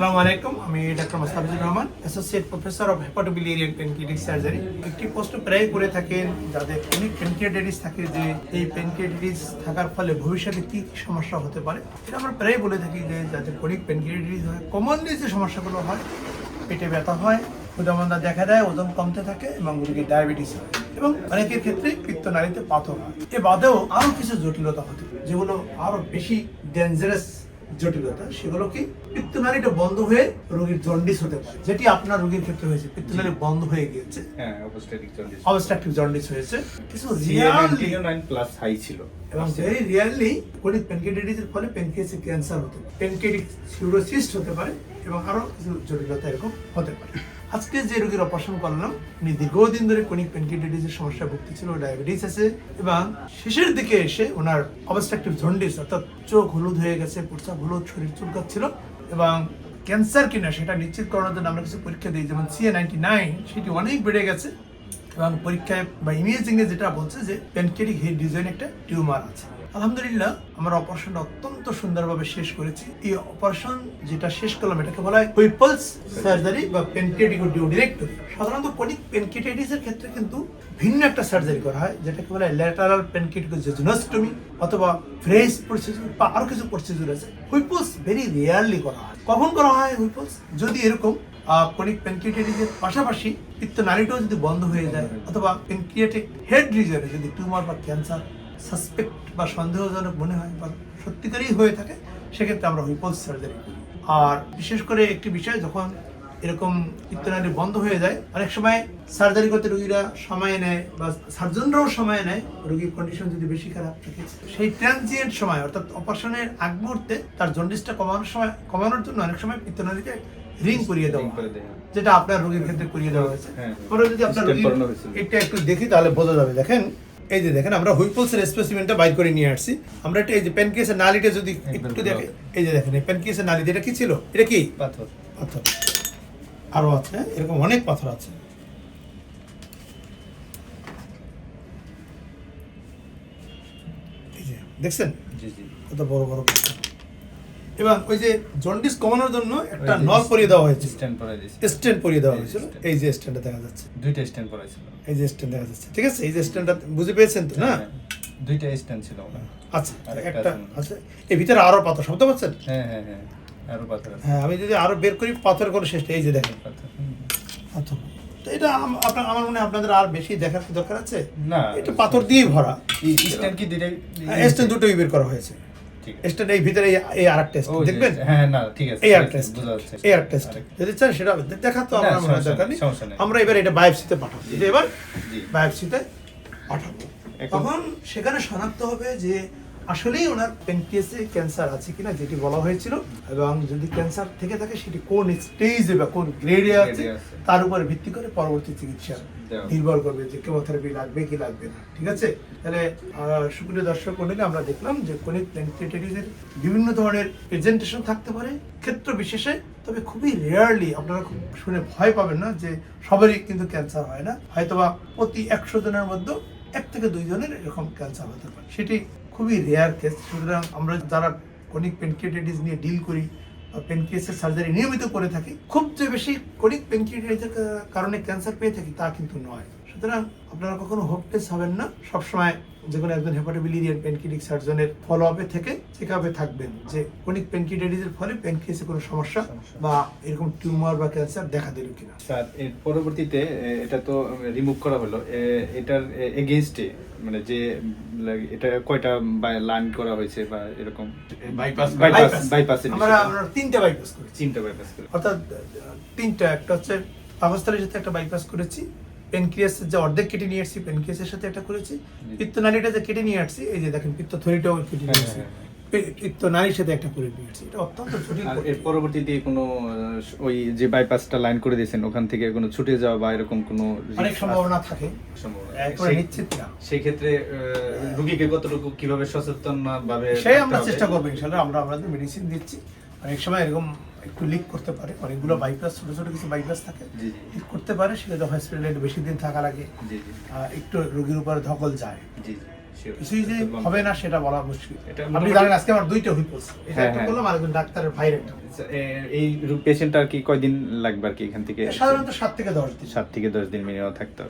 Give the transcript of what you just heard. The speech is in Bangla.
আসসালামু আলাইকুম, আমি doctor Mostafizur Rahman associate professor of hepatobiliary and pancreatic surgery একটি পোস্ট প্রায় করে থাকেন, যাদের অনেক পেনকিয়াটাইটিস থাকে যে এই পেনকিয়াটাইটিস থাকার ফলে ভবিষ্যতে কি কি সমস্যা হতে পারে? এটা আমরা প্রায় বলে থাকি যে যাদের অনেক পেনকিয়াটাইটিস হয় কমনলি যে সমস্যাগুলো হয়, পেটে ব্যথা হয় ক্ষুদামন্দা দেখা দেয়, ওজন কমতে থাকে এবং রোগীর ডায়াবেটিস হয়। এবং অনেকের ক্ষেত্রে পিত্তনালীতে পাথর হয়। এ বাদেও আরও কিছু জটিলতা হতে যেগুলো আরও বেশি ডেঞ্জারাস জটিলতা সেগুলো কি পিত্তনালীটা বন্ধ হয়ে রোগীর জন্ডিস হতে পারে। যেটি আপনার রোগীর ক্ষেত্রে হয়েছে। পিত্তনালী বন্ধ হয়ে গিয়েছে। হ্যাঁ অবস্ট্যাটিক জন্ডিস। অবস্ট্রাকটিভ জন্ডিস হয়েছে। কিছু রিয়ালি প্লাস হাই ছিল। এবং ভেরি রিয়ারলি ফলে প্যানক্রিয়াসে ক্যান্সার হতে পারে। প্যানক্রিয়াটিক সিউরোসিস্ট হতে পারে এবং আরও কিছু জটিলতা এরকম হতে পারে। আজকে যে রোগীর অপারেশন করলাম, উনি দীর্ঘদিন ধরে কোনিক প্যানক্রিয়াটাইটিসের সমস্যা ভুগতেছিল ডায়াবেটিস আছে এবং শেষের দিকে এসে ওনার অবস্ট্রাকটিভ জন্ডিস অর্থাৎ চোখ হলুদ হয়ে গেছে প্রস্রাব হলুদ, শরীর চুলকাচ্ছিল এবং ক্যান্সার কিনা সেটা নিশ্চিত করার জন্য আমরা কিছু পরীক্ষা দিই। যেমন সিএ নাইনটি নাইন সেটি অনেক বেড়ে গেছে। এবং পরীক্ষায় বা ইমেজিং এ যেটা বলছে যে প্যানকেটিক হেড ডিজাইন একটা টিউমার আছে। আলহামদুলিল্লাহ, আমরা অপারেশনটা অত্যন্ত সুন্দরভাবে শেষ করেছি। এই অপারেশন যেটা শেষ করলাম, এটাকে বলা হয় হুইপলস সার্জারি বা প্যানকেটিক ডিরেক্টরি সাধারণত কোনিক প্যানকেটাইটিস এর ক্ষেত্রে কিন্তু ভিন্ন একটা সার্জারি করা হয়, যেটাকে বলা হয় ল্যাটারাল প্যানকেটিক জেজুনাস্টমি অথবা ফ্রেশ প্রসিডিউর বা আরও কিছু প্রসিডিউর আছে। হুইপলস ভেরি রেয়ারলি করা হয়। কখন করা হয় হুইপলস? যদি এরকম কোনিক প্যানক্রিয়াটাইটিসের পাশাপাশি পিত্তনালীটাও যদি বন্ধ হয়ে যায় অথবা প্যানক্রিয়াটিক হেড রিজনে যদি টিউমার বা ক্যান্সার সাসপেক্ট বা সন্দেহজনক মনে হয় বা সত্যিকারই হয়ে থাকে সেক্ষেত্রে আমরা হুইপলস সার্জারি করি। আর বিশেষ করে একটি বিষয় যখন এরকম পিত্তনালী বন্ধ হয়ে যায় অনেক সময় সার্জারি করতে রুগীরা সময় নেয় বা সার্জনরাও সময় নেয় রুগীর কন্ডিশন যদি বেশি খারাপ থাকে সেই ট্রানজিয়েন্ট সময় অর্থাৎ অপারেশনের আগ মুহূর্তে তার জন্ডিসটা কমানোর সময় কমানোর জন্য অনেক সময় পিত্তনালীতে রিং করিয়ে দেওয়া হয়। যেটা আপনার রোগীর ক্ষেত্রে করিয়ে দেওয়া হয়েছে। হ্যাঁ। পরে যদি আপনার। এটা একটু দেখি তাহলে বোঝা যাবে। দেখেন এই যে দেখেন আমরা হুইপলসের স্পেসিমেনটা বাইর করে নিয়ে আসছি। আমরা এটা এই যে প্যানকেসের নালিটা যদি একটু দেখে এই যে দেখেন এই প্যানকেসের নালি এটা কি ছিল? এটা কি? পাথর। পাথর। আরও আছে হ্যাঁ? এরকম অনেক পাথর আছে। দেখছেন? জি জি। কত বড় বড় পাথর। এবং ওই যে জন্ডিস কমানোর জন্য একটা নল পরিয়ে দেওয়া হয়েছে। স্ট্যান্ড পরাই দিয়েছি। স্ট্যান্ড পরিয়ে দেওয়া এই হয়েছিল। এই যে স্ট্যান্ডটা দেখা যাচ্ছে। দুইটা স্ট্যান্ড পরাইছিল এই যে স্ট্যান্ড দেখা যাচ্ছে। ঠিক আছে? এই যে স্ট্যান্ডটা বুঝে পেয়েছেন তো না? হ্যাঁ, দুইটা স্ট্যান্ড ছিল। আচ্ছা আর একটা আছে। এর ভিতরে আরও পাথর শুনতে পাচ্ছেন? হ্যাঁ হ্যাঁ হ্যাঁ। আরও পাথর হ্যাঁ আমি যদি আরও বের করি পাথর করে শেষ। এই যে দেখেন। পাথর পাথর। তো এটা আপনার আমার মনে হয় আপনাদের আর বেশি দেখার দরকার আছে? না এটা পাথর দিয়েই ভরা। এই স্ট্যান্ড কি দুইটাই স্ট্যান্ড দুটোই বের করা হয়েছে। ঠিক আছে। এই ভিতরে এই- আর ও, দেখবেন? হ্যাঁ না ঠিক আছে এই আর যাচ্ছে। এই আর টেস্ট যদি চান সেটা দেখা তো আমার মনে দরকার নেই। আমরা এবার এটা বায়োপসিতে পাঠাবো। এবার। বায়োপসিতে পাঠাবো। তখন সেখানে শনাক্ত হবে যে আসলেই ওনার পেনক্রিয়াসে ক্যান্সার আছে কিনা যেটি বলা হয়েছিল এবং যদি ক্যান্সার থেকে থাকে সেটি কোন স্টেজে বা কোন গ্রেডে আছে। তার উপর ভিত্তি করে পরবর্তী চিকিৎসা নির্ভর করবে যে কেমোথেরাপি লাগবে কি লাগবে না ঠিক আছে? তাহলে সুপ্রিয় দর্শক মন্ডলী আমরা দেখলাম যে কোনিক প্যানক্রিয়াটাইটিসের বিভিন্ন ধরনের প্রেজেন্টেশন থাকতে পারে ক্ষেত্র বিশেষে তবে খুবই রেয়ারলি আপনারা খুব শুনে ভয় পাবেন না যে সবারই কিন্তু ক্যান্সার হয় না। হয়তোবা প্রতি একশো জনের মধ্যে এক থেকে দুই জনের এরকম ক্যান্সার হতে পারে। সেটি খুবই রেয়ার কেস সুতরাং আমরা যারা কনিক পেনক্রিয়েটাইটিস নিয়ে ডিল করি বা পেনক্রিয়াসের সার্জারি নিয়মিত করে থাকি, খুব যে বেশি কনিক পেনক্রিয়েটাইটিসের কারণে ক্যান্সার পেয়ে থাকি তা কিন্তু নয়। সুতরাং আপনারা কখনো হোপলেস হবেন না। সবসময় যে কোনো একজন হেপাটোবিলিরিয়ান প্যানক্রিয়াটিক সার্জনের ফলো আপে থেকে চেক আপে থাকবেন যে কোনিক প্যানক্রিয়াটাইটিসের ফলে প্যানক্রিয়াসে কোনো সমস্যা। বা এরকম টিউমার বা ক্যান্সার দেখা দিল কিনা। স্যার এর পরবর্তীতে এটা তো রিমুভ করা হলো। এটার এগেইনস্টে মানে যে এটা কয়টা লাইন করা হয়েছে বা এরকম? Bypass Bypass। বাইপাসের আমরা আমরা তিনটা বাইপাস করেছি। চিন্তা বাইপাস করে অর্থাৎ তিনটা একটা হচ্ছে পাকস্থলীর সাথে একটা বাইপাস করেছি। পেনক্রিয়াসের যে অর্ধেক কেটে নিয়ে আসছি পেনক্রিয়াসের সাথে একটা করেছি। পিত্তনালীটা যে কেটে নিয়ে আসছি এই যে দেখেন পিত্তথলিটাও কেটে নিয়ে হ্যাঁ, আসছি হ্যাঁ, পি- পিত্তনালীর সাথে একটা করে নিয়ে আসছি। এটা অত্যন্ত জটিল এর পরবর্তীতে কোনো ওই যে বাইপাসটা লাইন করে দিয়েছেন ওখান থেকে কোনো ছুটে যাওয়া বা এরকম কোনো অনেক সম্ভাবনা থাকে। নিশ্চিত না। সেই ক্ষেত্রে রুগীকে কতটুকু কীভাবে সচেতন ভাবে সেই আমরা চেষ্টা করব ইনশাল্লাহ আমরা আমাদের মেডিসিন দিচ্ছি। অনেক সময় এরকম একটু লিক করতে পারে। অনেকগুলো বাইপাস ছোট ছোট কিছু বাইপাস থাকে। লিক করতে পারে সেটা হসপিটালে বেশি দিন থাকা লাগে। একটু রোগীর উপরে ধকল যায়। কিছুই যে হবে না সেটা বলা মুশকিল। আপনি জানেন আজকে আমার দুইটা হুইপ এটা হ্যাঁ, একটা হ্যাঁ। আরেকজন ডাক্তারের ভাইয়ের একটা। আচ্ছা, এই পেশেন্ট আর কি কয়দিন লাগবে আর কি এখান থেকে? সাধারণত সাত থেকে দশ দিন। সাত থেকে দশ দিন মিনিমাম থাকতে হবে।